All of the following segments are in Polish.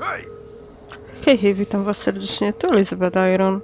Hej! Hej, hej, witam was serdecznie, tu Elizabeth Iron.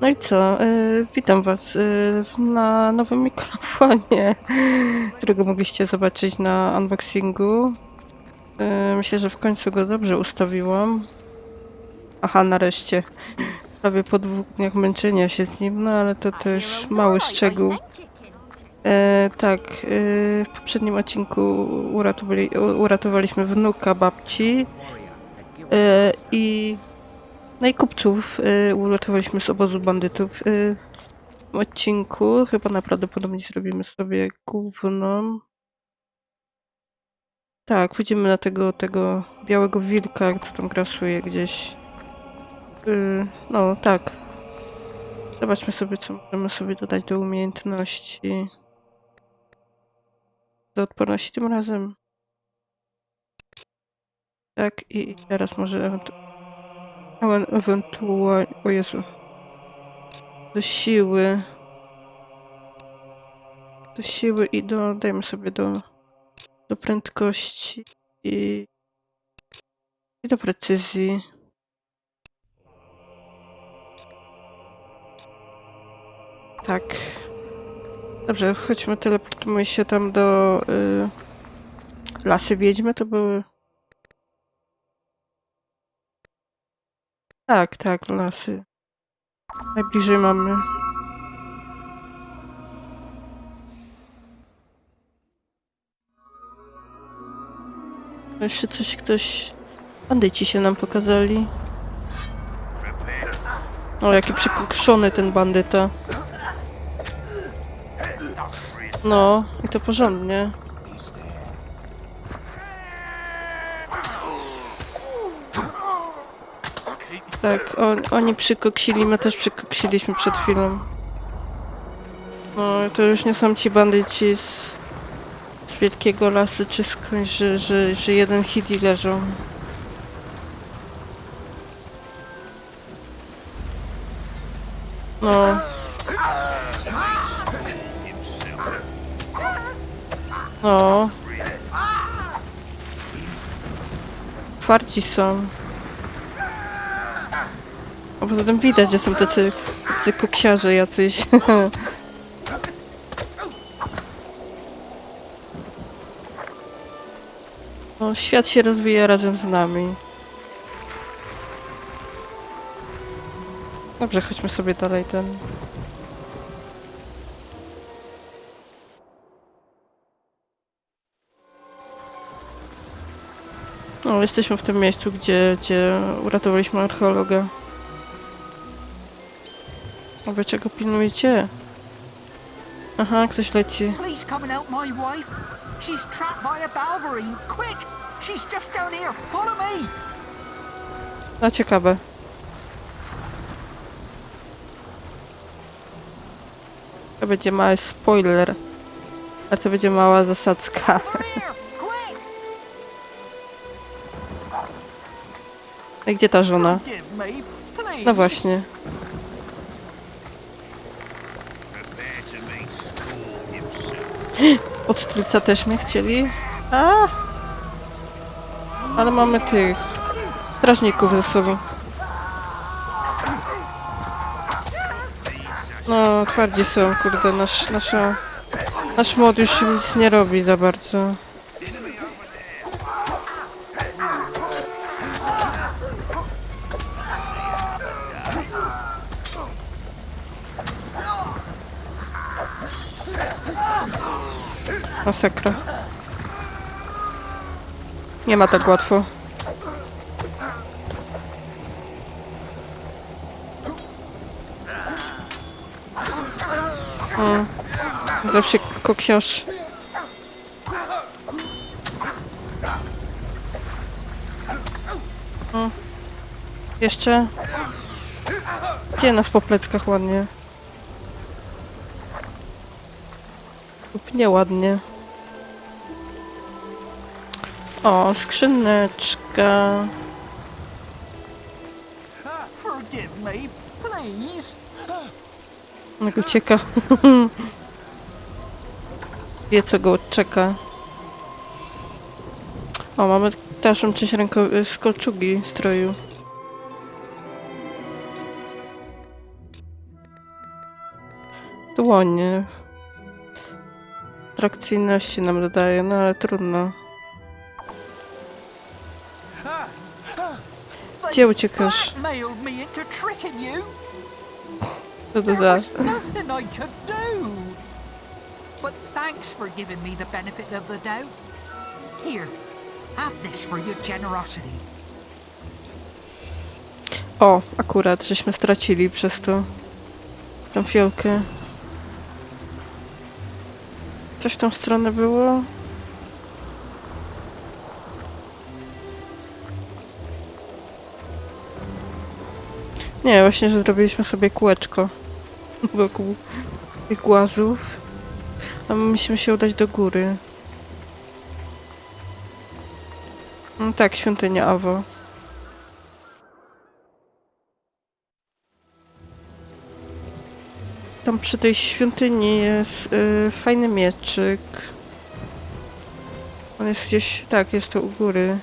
No i co, y, witam was y, na nowym mikrofonie, którego mogliście zobaczyć na unboxingu. Y, myślę, że w końcu go dobrze ustawiłam. Aha, nareszcie. Prawie po dwóch dniach męczenia się z nim, no ale to też mały szczegół. E, tak, e, w poprzednim odcinku uratowali, uratowaliśmy wnuka babci e, i no kupców e, uratowaliśmy z obozu bandytów. E, w odcinku chyba naprawdę zrobimy sobie gówno. Tak, pójdziemy na tego, tego białego wilka, co tam grasuje gdzieś. E, no, tak. Zobaczmy sobie, co możemy sobie dodać do umiejętności. Do odporności tym razem. Tak, i teraz może ewentu- ewen- ewentualnie. O Jezu. Do siły. Do siły i do. Dajmy sobie do. Do prędkości i. I do precyzji. Tak. Dobrze, chodźmy, teleportujmy się tam do y, lasy wiedźmy, to były... Tak, tak, lasy. Najbliżej mamy. Jeszcze coś ktoś... Bandyci się nam pokazali. O, jaki przykukszony ten bandyta. No, i to porządnie. Tak, on, oni przykoksili, my też przykoksiliśmy przed chwilą. No, to już nie są ci bandyci z, z Wielkiego Lasu czy skądś, że, że, że jeden hit i leżą. No. No. Twardzi są. A poza tym widać, że są tacy, tacy koksiarze jacyś. No, świat się rozwija razem z nami. Dobrze, chodźmy sobie dalej ten. Jesteśmy w tym miejscu, gdzie, gdzie uratowaliśmy archeologa. A wy czego pilnujecie? Aha, ktoś leci. Please coming out my wife. She's trapped by a Balverine. Quick! She's just down here. Follow me. No ciekawe. To będzie mały spoiler. A to będzie mała zasadzka. I gdzie ta żona? No właśnie. Od tylca też mnie chcieli? A! Ale mamy tych strażników ze sobą. No, twardzi są, kurde, nasz, nasza, nasz mod już nic nie robi za bardzo. Masakra. Nie ma tak łatwo. O, zawsze koksiarz. O, jeszcze. Gdzie nas po pleckach ładnie? lub nieładnie. O, skrzyneczka. Jak ucieka. Wie, co go czeka. O, mamy dalszą część ręko- z kolczugi stroju. Dłonie. Trakcyjności nam dodaje, no ale trudno. Gdzie uciekasz? Co to za... But thanks for giving me the benefit of the doubt. Here, have this for your generosity. O, akurat, żeśmy stracili przez to tą fiolkę. Coś w tą stronę było? Nie, właśnie, że zrobiliśmy sobie kółeczko wokół tych głazów. A my musimy się udać do góry. No tak, świątynia Awo. Tam przy tej świątyni jest y, fajny mieczyk. On jest gdzieś, tak, jest to u góry.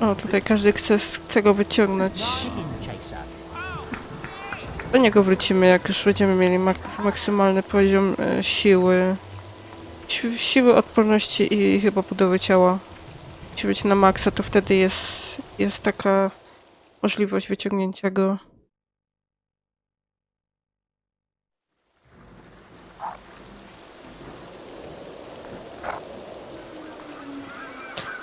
O, tutaj każdy chce, chce go wyciągnąć. Do niego wrócimy, jak już będziemy mieli mak maksymalny poziom y, siły. Si siły, odporności i chyba budowy ciała. Musi być na maksa, to wtedy jest, jest taka możliwość wyciągnięcia go.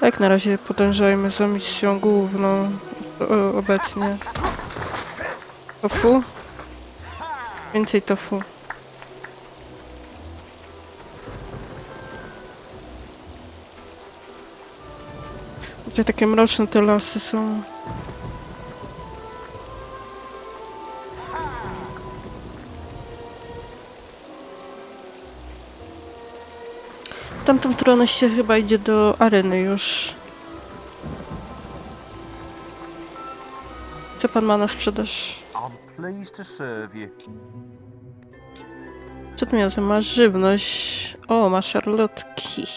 Jak na razie podążajmy za misją główną o, obecnie. Tofu? Więcej tofu. Tutaj takie mroczne te lasy są. Tamtą stronę się chyba idzie do areny już. Co pan ma na sprzedaż? Przedmioty, masz żywność. O, masz szarlotki.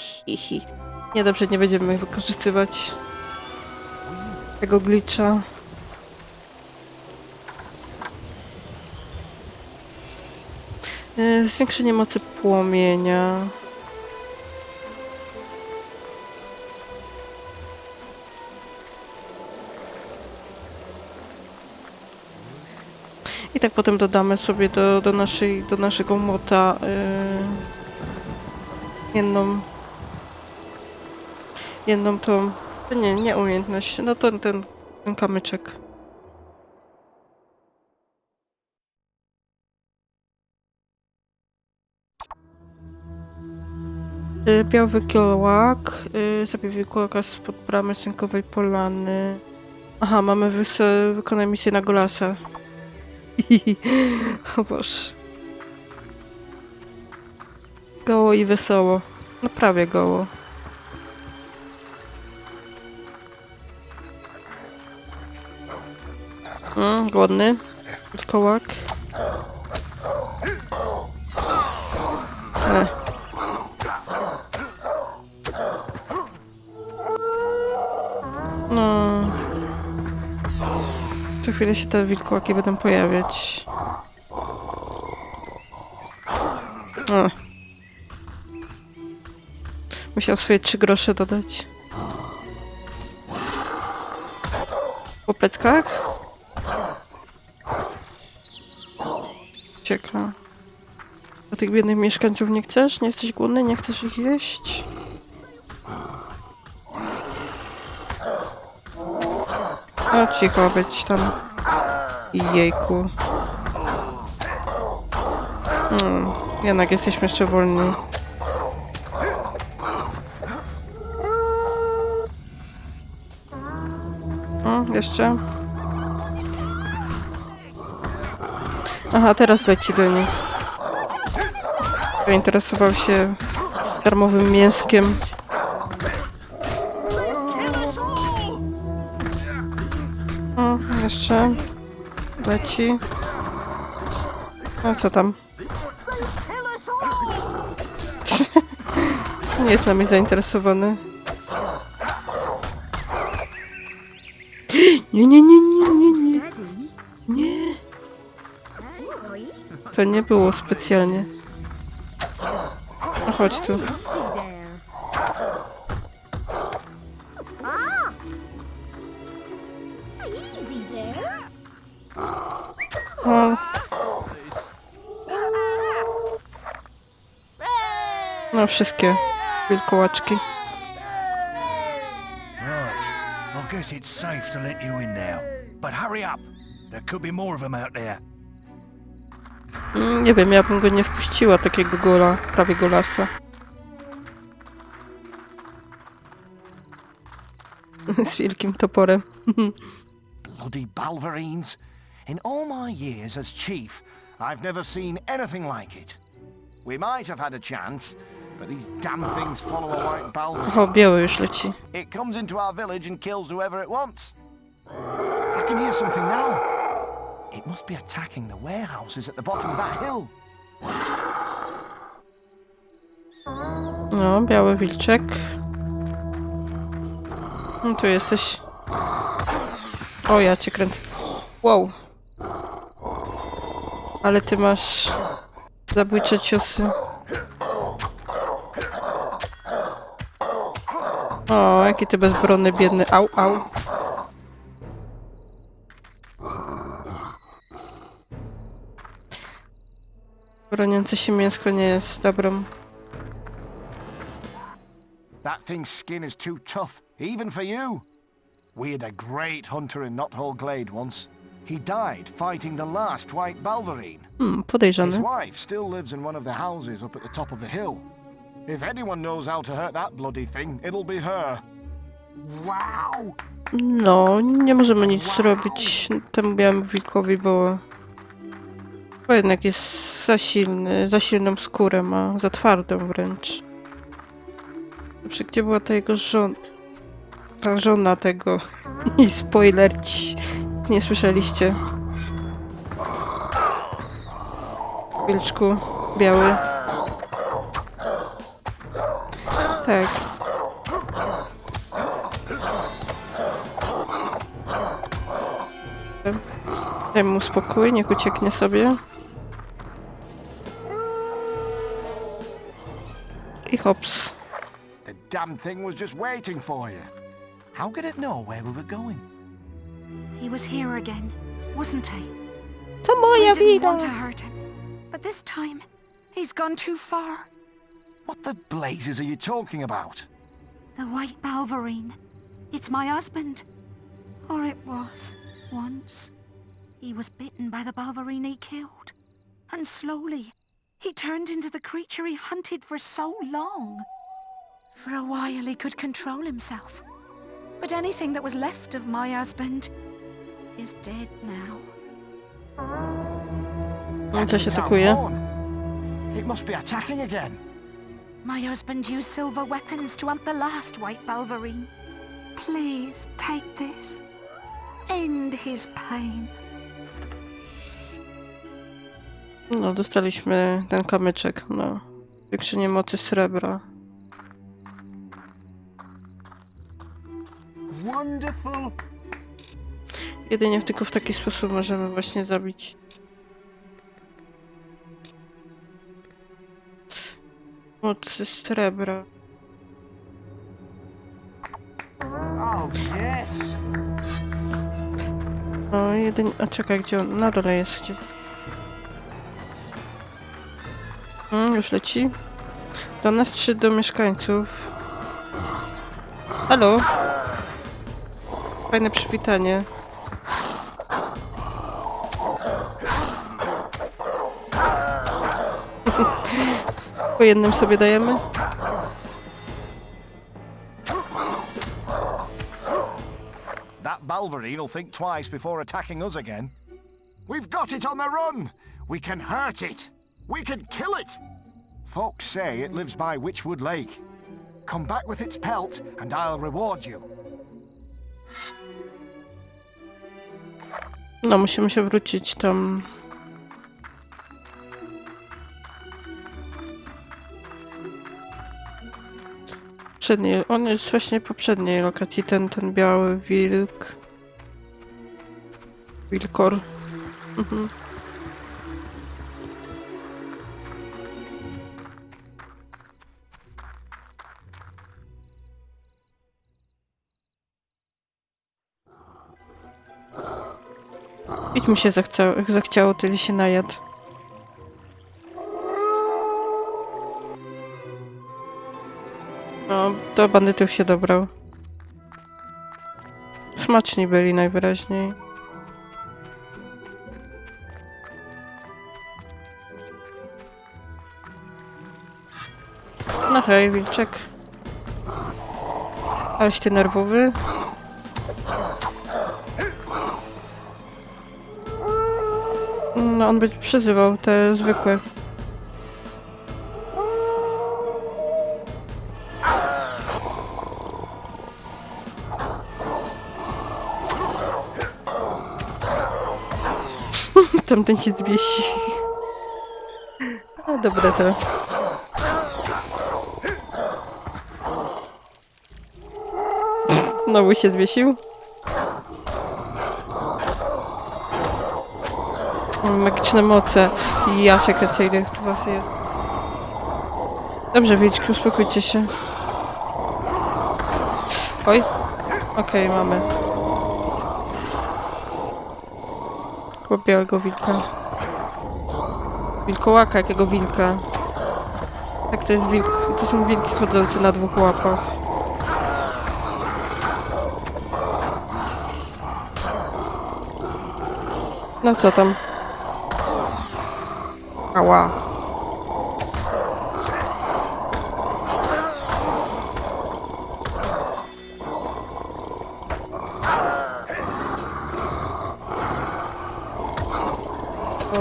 Nie, dobrze, nie będziemy wykorzystywać tego glitcha. E, Zwiększenie mocy płomienia. I tak potem dodamy sobie do, do, naszej, do naszego mota yy, jedną jedną tą nie, nie umiejętność, no ten, ten, ten kamyczek. Y, Biały wykiełak, yy, zabij wykiełaka spod bramy synkowej polany. Aha, mamy wykonać misję na Golasa. o Boże. Goło i wesoło. No prawie goło. Mm, głodny. Kołak. Chwilę się te wilkołaki będą pojawiać. O. Musiał swoje trzy grosze dodać. Po pleckach? Cieka. A tych biednych mieszkańców nie chcesz? Nie jesteś głodny? Nie chcesz ich zjeść? O, cicho być tam. Jejku. Hmm, jednak jesteśmy jeszcze wolni. Hmm, jeszcze? Aha, teraz leci do nich. Zainteresował się darmowym mięskiem. Leci. A co tam? Nie jest nami zainteresowany. Nie, nie, nie, nie, nie, nie. Nie. To nie było specjalnie. No chodź tu. O. No wszystkie wilkołaczki. I guess it's safe to let you in now. But hurry up. There could be more of them out there. Mm, Nie wiem, ja bym go nie wpuściła, takiego gola, prawie golasa. Z wielkim toporem. Bloody Balverines. In all my years as chief, I've never seen anything like it. We might have had a chance, but these damn things follow a white Balverine. O, biały już leci. It comes into our village and kills whoever it wants. I can hear something now. It must be attacking the warehouses at the bottom of that hill. No, biały wilczek. No tu jesteś. O, ja cię kręcę. Wow. Ale ty masz zabójcze ciosy. O, jaki ty bezbronny, biedny. Au, au. Broniące się mięsko nie jest dobrą That thing's skin is too tough, even for you. We had a great hunter in Knothole Glade once. He died fighting the last white Balverine. Hmm, His podejrzany. wife still lives in one of the houses up at the top of the hill. If anyone knows how to hurt that bloody thing, it'll be her. Wow! No, nie możemy nic zrobić temu białemu wilkowi, bo... Bo jednak jest za silny, za silną skórę ma, za twardą wręcz. Dobrze, gdzie była ta jego żona? Ta żona tego. I spoiler ci. Nie słyszeliście. Wilczku, biały. Tak. Daj mu spokój, niech ucieknie sobie. I hops. The damn thing was just waiting for you. How could it know where we were going? He was here again, wasn't he? To We moja didn't want to wina! hurt him. But this time, he's gone too far. What the blazes are you talking about? The White Balverine. It's my husband. Or it was, once. He was bitten by the Balverine he killed. And slowly, he turned into the creature he hunted for so long. For a while, he could control himself. But anything that was left of my husband is dead now. No, That's coś the town atakuje. horn. It must be attacking again. My husband used silver weapons to hunt the last White Balverine. Please take this. End his pain. No, dostaliśmy ten kamyczek, no. Zwiększenie mocy srebra. Wonderful. Jedynie tylko w taki sposób możemy właśnie zabić. Mocy srebra. No, jedynie... A czekaj, gdzie on? Na dole jest gdzie. Mm, już leci. Do nas czy do mieszkańców? Halo? Fajne przywitanie. Po jednym sobie dajemy? That Balverine will think twice before attacking us again. We've got it on the run. We can hurt it. We can kill it. Folks say it lives by Witchwood Lake. Come back with its pelt, and I'll reward you. No, musimy się wrócić tam. Poprzedniej, on jest właśnie poprzedniej lokacji, ten, ten biały wilk. Wilkor. Mhm. Mi się zachciało, zachciało tyle się najadł. Do bandytów się dobrał. Smaczni byli najwyraźniej. No hej, wilczek. Aleś ty nerwowy. No, on by przyzywał te zwykłe. Tamten się zwiesi. A dobra to. Znowu się zwiesił. Magiczne moce. Ja kręcę, ile tu was jest. Dobrze, Wilczki, uspokójcie się. Oj. Okej, mamy. Białego wilka. Wilkołaka, jakiego wilka? Tak, to jest wilk. To są wilki chodzące na dwóch łapach. No co tam? Ała.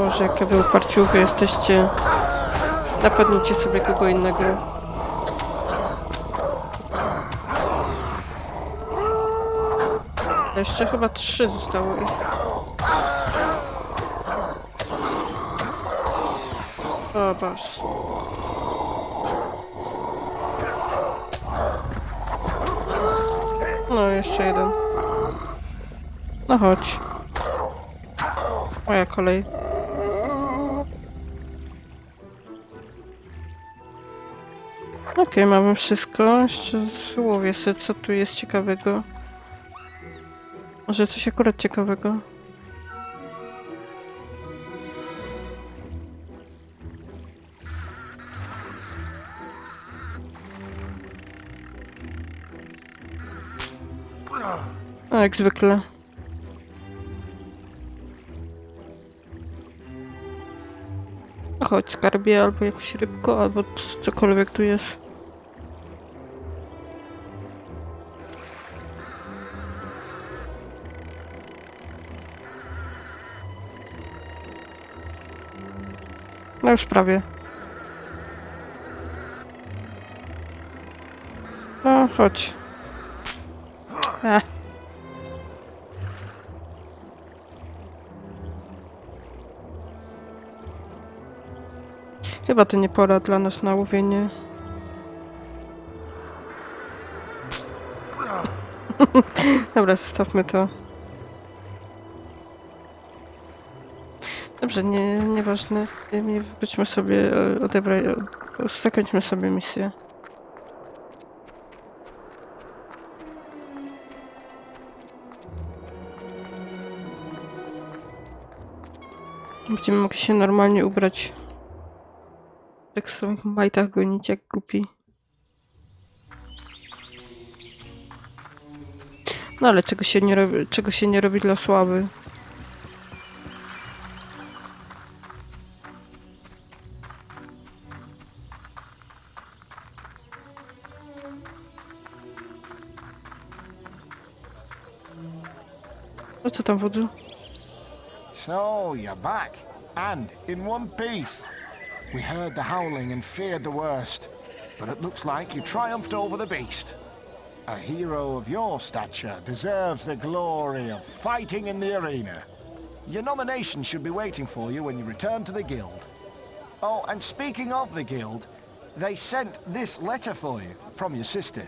Boże, jakie wy uparciuchy jesteście. Napadnijcie sobie kogo innego. Jeszcze chyba trzy zostało ich. O, boż. No, jeszcze jeden. No chodź. Moja kolej. Okej, mamy wszystko. Jeszcze złowię sobie, co tu jest ciekawego. Może coś akurat ciekawego. No, jak zwykle. Chodź, skarbie, albo jakoś rybko, albo cokolwiek tu jest. No już prawie. No, chodź. E. Chyba to nie pora dla nas na łowienie. Dobra, zostawmy to. Dobrze, nie, nieważne. Nie wróćmy sobie, e, odebraj, e, zakończmy sobie misję. Będziemy mogli się normalnie ubrać. Tak w swoich majtach gonić jak głupi. No ale czego się nie robi, czego się nie robi dla sławy? No co tam wodzu? So, you're back. And in one piece. We heard the howling and feared the worst. But it looks like you triumphed over the beast. A hero of your stature deserves the glory of fighting in the arena. Your nomination should be waiting for you when you return to the guild. Oh, and speaking of the guild, they sent this letter for you from your sister.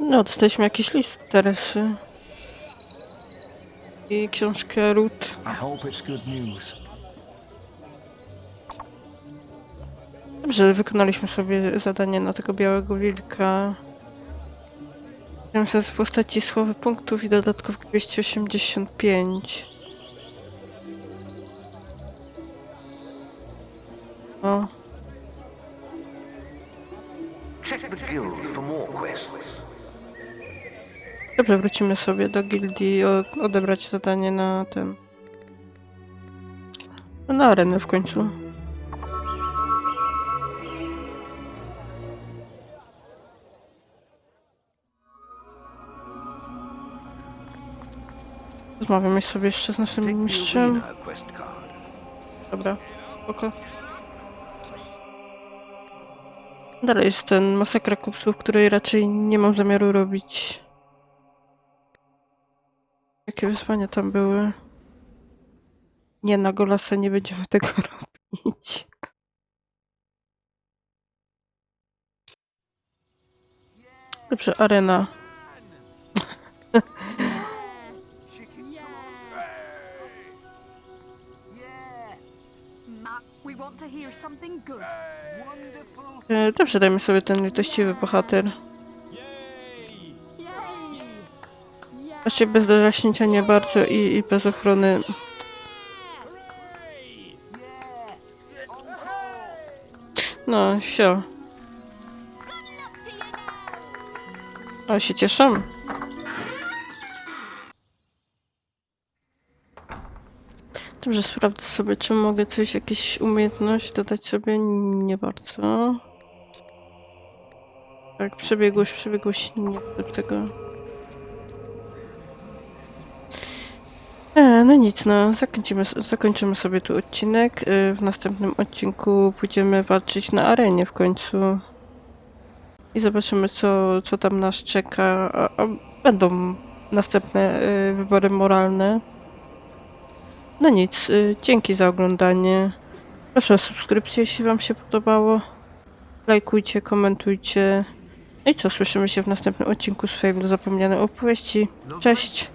No, dostaliśmy jakiś list Teresy. I książkę Ruth. I hope it's good news. Dobrze, wykonaliśmy sobie zadanie na tego białego wilka. Wziąłem sobie z postaci słowy punktów i dodatkowo 285. O, quests. dobrze, wrócimy sobie do gildii, odebrać zadanie na ten... No, na arenę w końcu. Rozmawiamy sobie jeszcze z naszym mistrzem. Dobra, spoko. Dalej jest ten masakra kupców, której raczej nie mam zamiaru robić. Jakie wyzwania tam były? Nie, na Golasa nie będziemy tego robić. Dobrze, arena. E, Dobrze, dajmy sobie ten litościwy bohater. Właściwie bez dojaśnięcia nie bardzo i, i bez ochrony. No, sio. Ale się cieszę. Dobrze, sprawdzę sobie, czy mogę coś, jakieś umiejętność dodać sobie. Nie bardzo. Tak, przebiegłość, przebiegłość, nie chcę tego. E, no nic, no, zakończymy, zakończymy sobie tu odcinek. E, w następnym odcinku pójdziemy walczyć na arenie w końcu. I zobaczymy, co, co tam nas czeka. A, a będą następne e, wybory moralne. No nic, e, dzięki za oglądanie. Proszę o subskrypcję, jeśli Wam się podobało. Lajkujcie, komentujcie. No i co, słyszymy się w następnym odcinku swojej zapomnianej opowieści. Cześć!